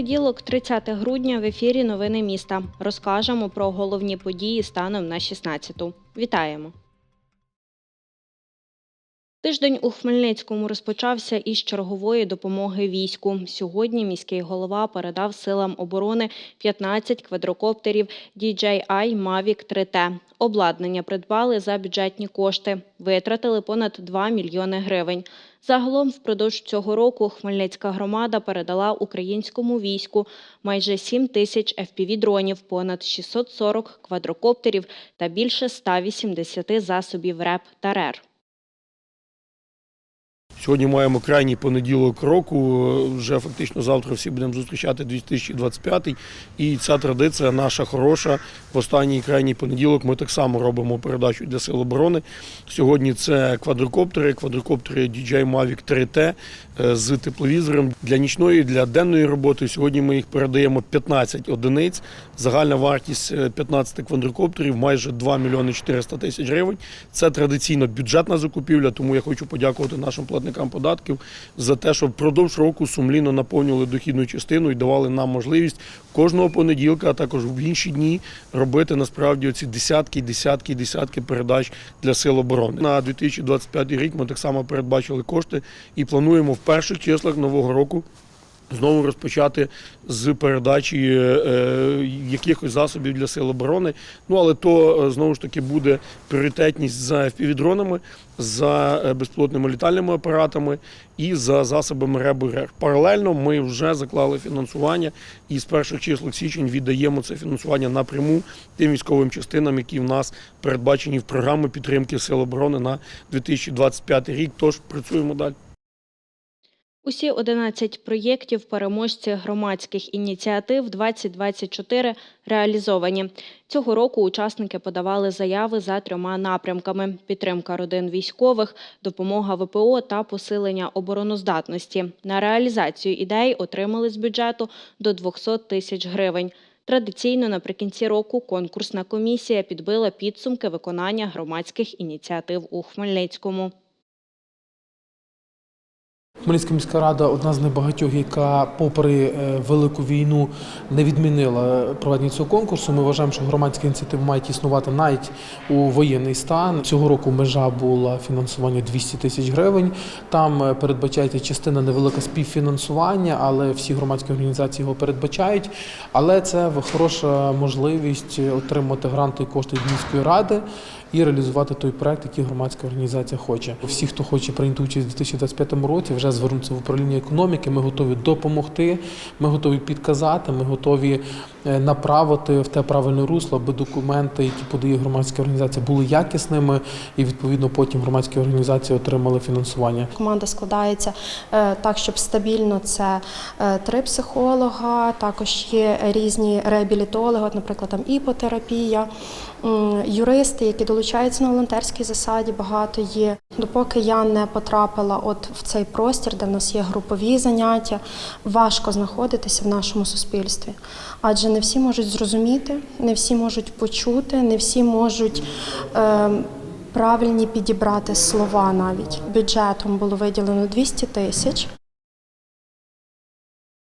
Понеділок, 30 грудня, в ефірі Новини міста. Розкажемо про головні події станом на 16-ту. Вітаємо! Тиждень у Хмельницькому розпочався із чергової допомоги війську. Сьогодні міський голова передав силам оборони 15 квадрокоптерів DJI Mavic 3T. Обладнання придбали за бюджетні кошти. Витратили понад 2 мільйони гривень. Загалом впродовж цього року Хмельницька громада передала українському війську майже 7 тисяч FPV-дронів, понад 640 квадрокоптерів та більше 180 засобів РЕП та РЕР. Сьогодні маємо крайній понеділок року. Вже фактично завтра всі будемо зустрічати 2025 І ця традиція наша хороша. В останній крайній понеділок ми так само робимо передачу для сил оборони. Сьогодні це квадрокоптери, квадрокоптери DJI Mavic 3T е, з тепловізором для нічної, для денної роботи. Сьогодні ми їх передаємо 15 одиниць. Загальна вартість е, 15 квадрокоптерів майже 2 мільйони 400 тисяч гривень. Це традиційно бюджетна закупівля, тому я хочу подякувати нашим платникам податків за те, що впродовж року сумлінно наповнювали дохідну частину і давали нам можливість кожного понеділка, а також в інші дні робити насправді оці десятки, десятки, десятки передач для сил оборони. На 2025 рік ми так само передбачили кошти і плануємо в перших числах нового року. Знову розпочати з передачі е, е, якихось засобів для сил оборони. Ну але то е, знову ж таки буде пріоритетність за FPV-дронами, за безпілотними літальними апаратами і за засобами РЕБ. Паралельно ми вже заклали фінансування і з перших числа січень віддаємо це фінансування напряму тим військовим частинам, які в нас передбачені в програмі підтримки сил оборони на 2025 рік. Тож працюємо далі. Усі 11 проєктів переможці громадських ініціатив 2024 реалізовані. Цього року учасники подавали заяви за трьома напрямками: підтримка родин військових, допомога ВПО та посилення обороноздатності. На реалізацію ідей отримали з бюджету до 200 тисяч гривень. Традиційно наприкінці року конкурсна комісія підбила підсумки виконання громадських ініціатив у Хмельницькому. Хмельницька міська рада одна з небагатьох, яка, попри е, велику війну, не відмінила проведення цього конкурсу. Ми вважаємо, що громадські ініціативи мають існувати навіть у воєнний стан. Цього року межа була фінансування 200 тисяч гривень. Там е, передбачається частина невелика співфінансування, але всі громадські організації його передбачають. Але це хороша можливість отримати гранти кошти від міської ради і реалізувати той проект, який громадська організація хоче. Всі, хто хоче прийняти участь у 2025 році, вже звернуться в управління економіки. Ми готові допомогти, ми готові підказати, ми готові направити в те правильне русло, аби документи, які подає громадська організація, були якісними, і відповідно потім громадські організації отримали фінансування. Команда складається е, так, щоб стабільно це е, три психолога, також є різні реабілітологи, от, наприклад, там іпотерапія, юристи, які долучаються на волонтерській засаді, багато є. Допоки я не потрапила от в цей простір, де в нас є групові заняття, важко знаходитися в нашому суспільстві. Адже не всі можуть зрозуміти, не всі можуть почути, не всі можуть. Е, правильні підібрати слова навіть. Бюджетом було виділено 200 тисяч.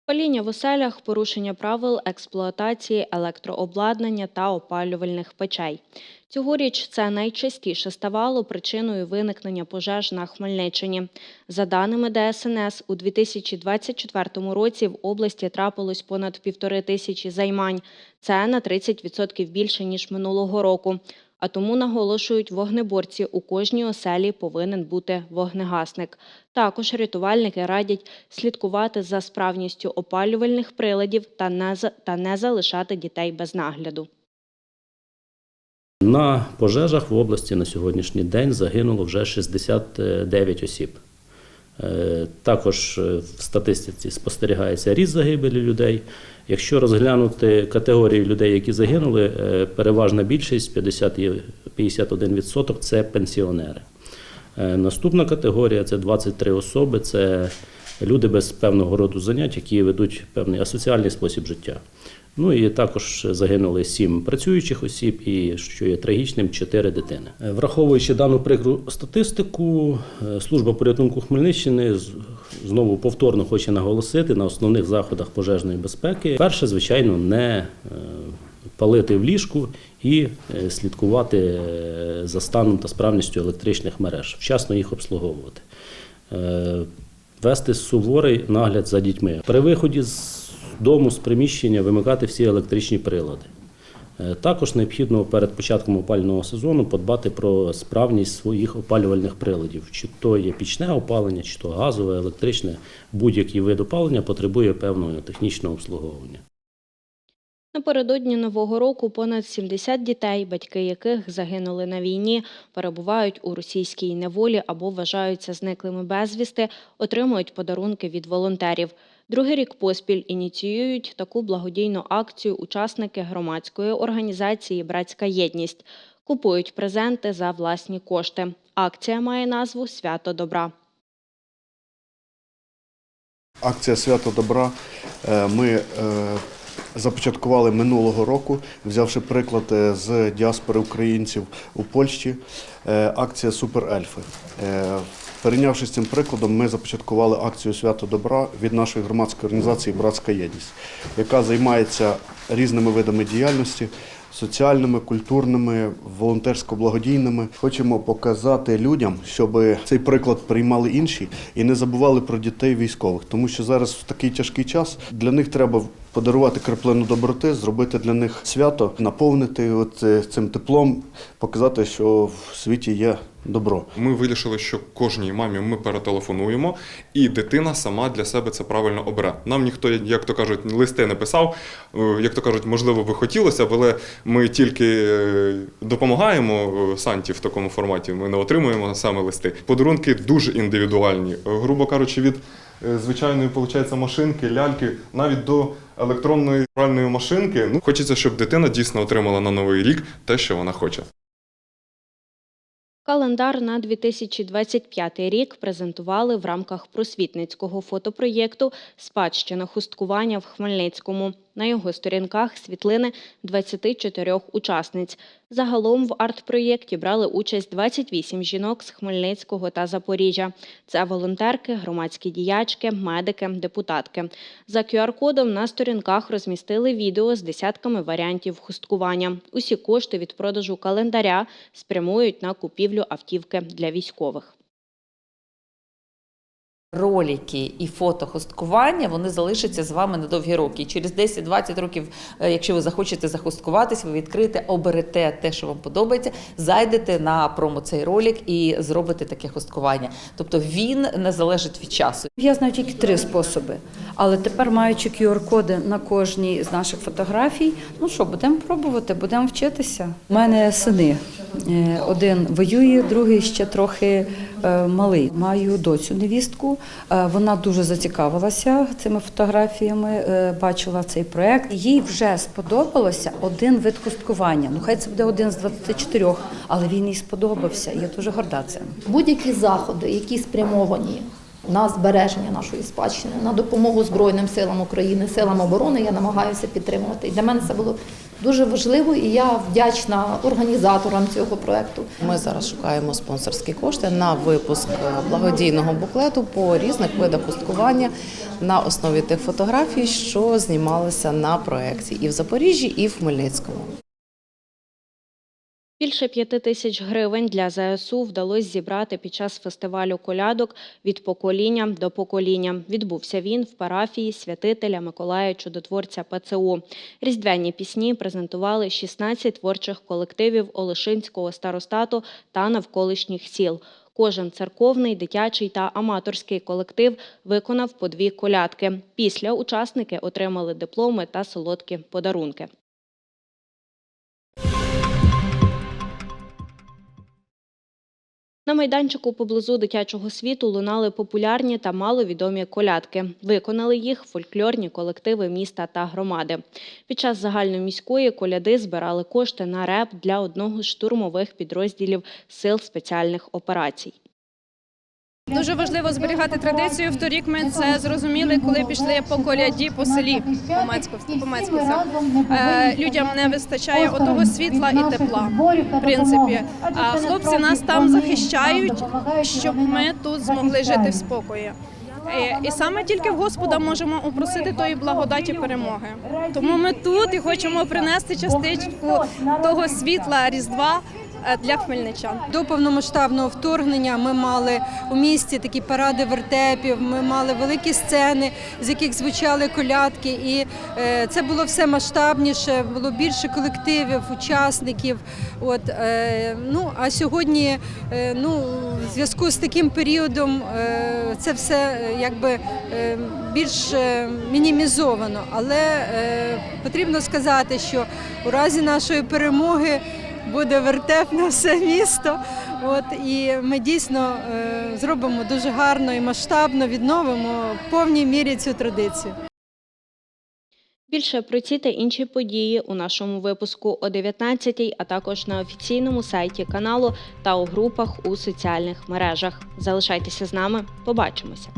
Паління в оселях, порушення правил експлуатації електрообладнання та опалювальних печей. Цьогоріч це найчастіше ставало причиною виникнення пожеж на Хмельниччині. За даними ДСНС, у 2024 році в області трапилось понад півтори тисячі займань. Це на 30% більше ніж минулого року. А тому наголошують вогнеборці, у кожній оселі повинен бути вогнегасник. Також рятувальники радять слідкувати за справністю опалювальних приладів та не, та не залишати дітей без нагляду. На пожежах в області на сьогоднішній день загинуло вже 69 осіб. Е, Також е, в статистиці спостерігається ріст загибелі людей. Якщо розглянути категорії людей, які загинули, е, переважна більшість 50 і 51% це пенсіонери. Наступна категорія це 23 особи, це люди без певного роду занять, які ведуть певний асоціальний спосіб життя. Ну і також загинули сім працюючих осіб, і що є трагічним, чотири дитини. Е, Враховуючи дану прикру статистику, е, служба порятунку Хмельниччини знову повторно хоче наголосити на основних заходах пожежної безпеки. Перше, звичайно, не е, палити в ліжку і слідкувати за станом та справністю електричних мереж, вчасно їх обслуговувати. Вести суворий нагляд за дітьми. При виході з дому, з приміщення вимикати всі електричні прилади. Е, Також необхідно перед початком опалювального сезону подбати про справність своїх опалювальних приладів. Чи то є пічне опалення, чи то газове, електричне, будь-який вид опалення потребує певного технічного обслуговування. Напередодні Нового року понад 70 дітей, батьки яких загинули на війні, перебувають у російській неволі або вважаються зниклими безвісти, отримують подарунки від волонтерів. Другий рік поспіль ініціюють таку благодійну акцію учасники громадської організації Братська єдність. Купують презенти за власні кошти. Акція має назву Свято добра. Акція Свято добра е, ми е, започаткували минулого року, взявши приклад е, з діаспори українців у Польщі. Акція Суперельфи. Перейнявшись цим прикладом, ми започаткували акцію Свято добра від нашої громадської організації Братська єдність, яка займається різними видами діяльності. Соціальними, культурними, волонтерсько-благодійними хочемо показати людям, щоб цей приклад приймали інші і не забували про дітей військових, тому що зараз в такий тяжкий час для них треба подарувати краплину доброти, зробити для них свято, наповнити от е, цим теплом, показати, що в світі є добро. Ми вирішили, що кожній мамі ми перетелефонуємо, і дитина сама для себе це правильно обере. Нам ніхто, як то кажуть, листи не писав. Е, Як то кажуть, можливо, би хотілося, але ми тільки е, допомагаємо Санті в такому форматі. Ми не отримуємо саме листи. Подарунки дуже індивідуальні. Грубо кажучи, від звичайної виходить, машинки, ляльки, навіть до електронної гральної машинки. Ну, хочеться, щоб дитина дійсно отримала на новий рік те, що вона хоче. Календар на 2025 рік презентували в рамках просвітницького фотопроєкту Спадщина хусткування в Хмельницькому. На його сторінках світлини 24 учасниць. Загалом в арт-проєкті брали участь 28 жінок з Хмельницького та Запоріжжя. Це волонтерки, громадські діячки, медики, депутатки. За QR-кодом на сторінках розмістили відео з десятками варіантів хусткування. Усі кошти від продажу календаря спрямують на купівлю автівки для військових. Ролики і фото хосткування вони залишаться з вами на довгі роки. І через 10-20 років, е, якщо ви захочете захосткуватись, ви відкрите, оберете те, що вам подобається, зайдете на промо цей ролик і зробите таке хосткування. Тобто він не залежить від часу. Я знаю тільки три способи, але тепер маючи QR-коди на кожній з наших фотографій, ну що, будемо пробувати, будемо вчитися. У мене сини. Е, Один воює, другий ще трохи е, малий. Маю доцю невістку. Е, Вона дуже зацікавилася цими фотографіями, бачила цей проект. Їй вже сподобалося один вид хусткування. Ну хай це буде один з 24, але він їй сподобався. Я дуже горда цим. будь-які заходи, які спрямовані на збереження нашої спадщини, на допомогу Збройним силам України, силам оборони, я намагаюся підтримувати. І для мене це було дуже важливо, і я вдячна організаторам цього проекту. Ми зараз шукаємо спонсорські кошти на випуск е, благодійного буклету по різних видах хусткування на основі тих фотографій, що знімалися на проєкті і в Запоріжжі, і в Хмельницькому. Більше п'яти тисяч гривень для ЗСУ вдалося зібрати під час фестивалю колядок від покоління до покоління. Відбувся він в парафії святителя Миколая Чудотворця ПЦУ. Різдвяні пісні презентували 16 творчих колективів Олешинського старостату та навколишніх сіл. Кожен церковний, дитячий та аматорський колектив виконав по дві колядки. Після учасники отримали дипломи та солодкі подарунки. На майданчику поблизу дитячого світу лунали популярні та маловідомі колядки. Виконали їх фольклорні колективи міста та громади. Під час загальноміської коляди збирали кошти на реп для одного з штурмових підрозділів сил спеціальних операцій. Дуже важливо зберігати традицію. Вторік ми це зрозуміли, коли пішли по коляді по селі по Мецьковську, по Мецьківцях. Е, людям не вистачає отого світла і тепла. В принципі, а хлопці нас там захищають, щоб ми тут змогли жити в спокої. Е, І саме тільки в Господа можемо упросити тої благодаті перемоги. Тому ми тут і хочемо принести частичку того світла Різдва для хмельничан. До повномасштабного вторгнення ми мали у місті такі паради вертепів, ми мали великі сцени, з яких звучали колядки, і е, це було все масштабніше, було більше колективів, учасників. От, е, ну, а сьогодні, е, ну, в зв'язку з таким періодом, е, це все е, якби е, більш е, мінімізовано. Але е, потрібно сказати, що у разі нашої перемоги буде вертеп на все місто. От і ми дійсно е, зробимо дуже гарно і масштабно, відновимо в повній мірі цю традицію. Більше про ці та інші події у нашому випуску о 19 а також на офіційному сайті каналу та у групах у соціальних мережах. Залишайтеся з нами, побачимося.